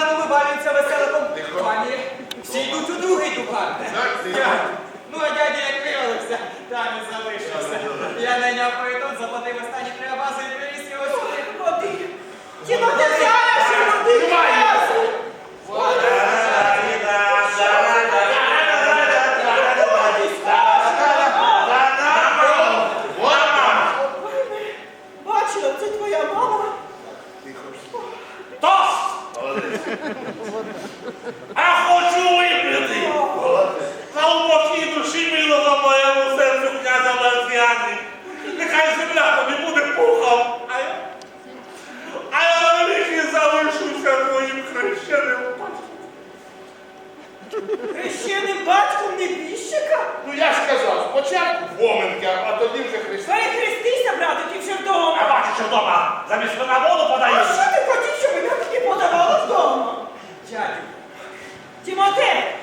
розвалюється веселиком. Пані, Всі йдуть у другий дуган. Ну, а дядя як виявився, там і залишився. Я найняв повідон, заплатив останні три бази А хочу випити! На упокій душі милого моєму серцю князя Латвіани. Нехай земля тобі буде пухом, а я, а я навіки залишуся твоїм хрещеним батьком. Хрещеним батьком небіжчика? Ну я ж казав, спочатку Воменка, а тоді вже Христа. Перехрестися, братики, вже Я вдома. бачу, що вдома замість вина воду А Timoteo!